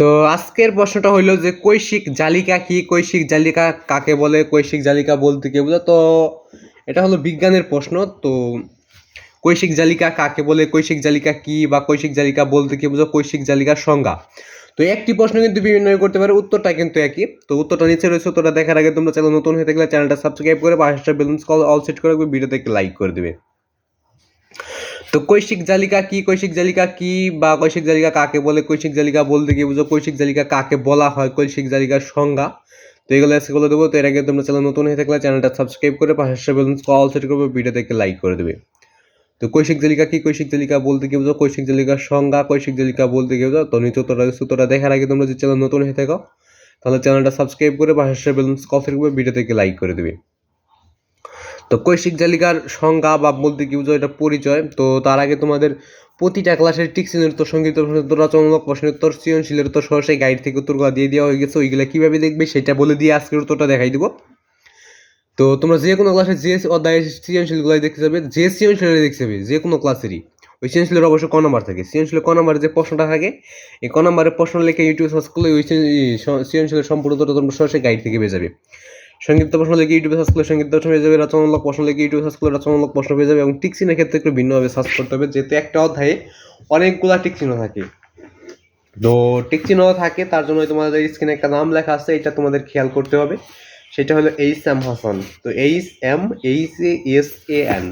তো আজকের প্রশ্নটা হইল যে কৈশিক জালিকা কি? কৈশিক জালিকা কাকে বলে? কৈশিক জালিকা বলতে কে বোঝা? তো এটা হলো বিজ্ঞানের প্রশ্ন। তো কৈশিক জালিকা কাকে বলে? কৈশিক জালিকা কি বা কৈশিক জালিকা বলতে কি বোঝো? কৈশিক জালিকার সংজ্ঞা। তো একটি প্রশ্ন কিন্তু বিভিন্ন করতে পারে, উত্তরটা কিন্তু একই। তো উত্তরটা নিচে রয়েছে, উত্তরটা দেখার আগে তোমরা চ্যানেল নতুন হয়ে থাকলে চ্যানেলটা সাবস্ক্রাইব করে পাঁচটা বেলুন্স কল অল সেট করে ভিডিওতে একটি লাইক করে দেবে। তো কৈশিক জালিকা কি, কৈশিক জালিকা কি বা কৈশিক জালিকা কাকে বলে, কৈশিক জালিকা বলতে গিয়ে বুঝো, কৈশিক জালিকা কাকে বলা হয়, কৈশিক জালিকার সংজ্ঞা। তো এগুলো আজকে বলে দেবো। তো এর আগে তোমরা চ্যানেল নতুন হয়ে থাকলে চ্যানেলটা সাবস্ক্রাইব করে পাশে বেলুন্স কল সেট করবে ভিডিও থেকে লাইক করে দেবে। তো কৈশিক জালিকা কি, কৈশিক জালিকা বলতে গিয়ে বুঝো, কৈশিক জালিকার সংজ্ঞা, কৈশিক জালিকা বলতে গিয়ে বুঝো। তো নিচে উত্তরটা উত্তরটা দেখার আগে তোমরা যে চ্যানেল নতুন হয়ে থাকো, তাহলে চ্যানেলটা সাবস্ক্রাইব করে পাশে বেলুন্স কল সেট করবে ভিডিও থেকে লাইক করে দেবে। তো কৈশিক জালিকার সংজ্ঞা বা বলতে কি বুঝো, এটা পরিচয়। তো তার আগে তোমাদের প্রতিটা ক্লাসের টিকসিনের উত্তর সংগীত রচনামূলক প্রশ্নের উত্তর, সৃজনশীলের উত্তর সরাসরি গাইড থেকে উত্তরগুলো দিয়ে দেওয়া হয়ে গেছে। ওইগুলো কীভাবে দেখবে সেটা বলে দিয়ে আজকের উত্তরটা দেখাই দিব। তো তোমরা যে কোনো ক্লাসে যে অধ্যায়ের সৃজনশীলগুলো দেখতে যাবে, যে সৃজনশীলের দেখতে যাবে, যে কোনো ক্লাসেরই। ওই সৃজনশীলের অবশ্য ক নম্বর থাকে। সৃজনশীলের ক নম্বরে যে প্রশ্নটা থাকে, এই ক নম্বরের প্রশ্ন লিখে ইউটিউব সার্চ করলে ওই সৃজনশীলের সম্পূর্ণ উত্তরটা তোমরা সরাসরি গাইড থেকে পেয়ে যাবে। সংক্ষিপ্ত প্রশ্ন লিখে ইউটিউবে সার্চ করলে সংক্ষিপ্ত প্রশ্ন পেয়ে যাবে, রচনামূলক প্রশ্ন লিখে ইউটিউবে সার্চ করলে রচনামূলক প্রশ্ন পেয়ে যাবে এবং টিকসিনের ক্ষেত্রে একটু ভিন্নভাবে সার্চ করতে হবে, যেহেতু একটা অধ্যায়ে অনেকগুলা টিকচিহ্ন থাকে। তো টিকচিহ্ন থাকে, তার জন্য তোমাদের স্ক্রিনে একটা নাম লেখা আছে, এটা তোমাদের খেয়াল করতে হবে। সেটা হলো এইচ এম হাসান। তো H M, H A S A N.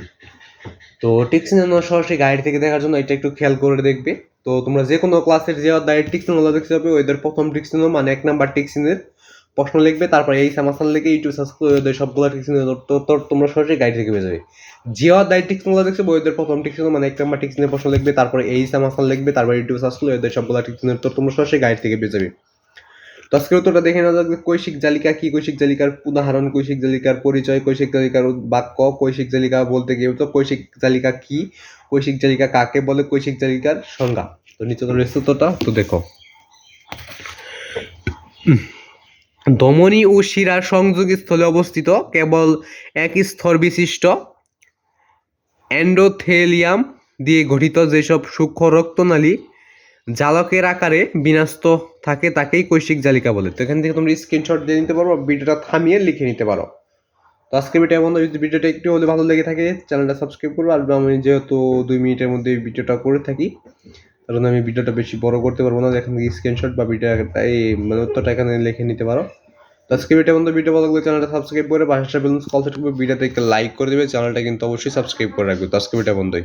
তো টিকচিহ্ন সরাসরি গাইড থেকে দেখার জন্য এটা একটু খেয়াল করে দেখবে। তো তোমরা যে কোনো ক্লাসের যে অধ্যায়ের টিকচিহ্নগুলো দেখতে হবে ওদের প্রথম টিকচিহ্ন মানে এক নাম্বার টিকচিহ্নের প্রশ্ন লিখবে, তারপর এই সামাসান লিখে ইউটিউব সার্চ করে সবগুলো তো তোমরা সরাসরি গাইড থেকে পেয়ে যাবে। যে টিকচিহ্নগুলো দেখছ ওদের প্রথম টিকচিহ্ন মানে এক নাম্বার টিকচিহ্নের প্রশ্ন লিখবে, তারপরে এই সামাসান লিখবে, তারপর ইউটিউব সার্চ করলে ওদের সবগুলো টিকচিহ্নের তো তোমরা সরাসরি গাইড থেকে পেয়ে যাবে। তো আজকের উত্তরটা দেখে নেওয়া যাক কৈশিক জালিকা কি, কৈশিক জালিকার উদাহরণ, কৈশিক জালিকার পরিচয়, কৈশিক জালিকার বাক্য, কৈশিক জালিকা বলতে গিয়ে তো কৈশিক জালিকা কি, কৈশিক জালিকা কাকে বলে, কৈশিক জালিকার সংজ্ঞা। তো নিচে তো উত্তরটা, তো দেখো। ধমনী ও শিরার সংযোগ স্থলে অবস্থিত কেবল এক স্তর বিশিষ্ট অ্যান্ডোথেলিয়াম দিয়ে গঠিত যেসব সূক্ষ্ম রক্তনালী জালকের আকারে বিন্যস্ত থাকে, তাকেই কৈশিক জালিকা বলে। তো এখান থেকে তোমরা স্ক্রিনশট দিয়ে নিতে পারো, ভিডিওটা থামিয়ে লিখে নিতে পারো। তো আজকে ভিডিও বন্ধু যদি ভিডিওটা একটু হলে ভালো লেগে থাকে, চ্যানেলটা সাবস্ক্রাইব করব আর আমি যেহেতু দুই মিনিটের মধ্যে ভিডিওটা করে থাকি কারণ আমি ভিডিওটা বেশি বড় করতে পারব না। এখান থেকে স্ক্রিনশট বা ভিডিও এই মানে উত্তরটা এখানে লিখে নিতে পারো। আজকে ভিডিও বন্ধু ভিডিও ভালো লাগলে চ্যানেলটা সাবস্ক্রাইব করে পাশে বেলুন কল সেট করবে ভিডিওতে লাইক করে দেবে। চ্যানেলটা কিন্তু অবশ্যই সাবস্ক্রাইব করে রাখবে। আজকে ভিডিও বন্ধুই।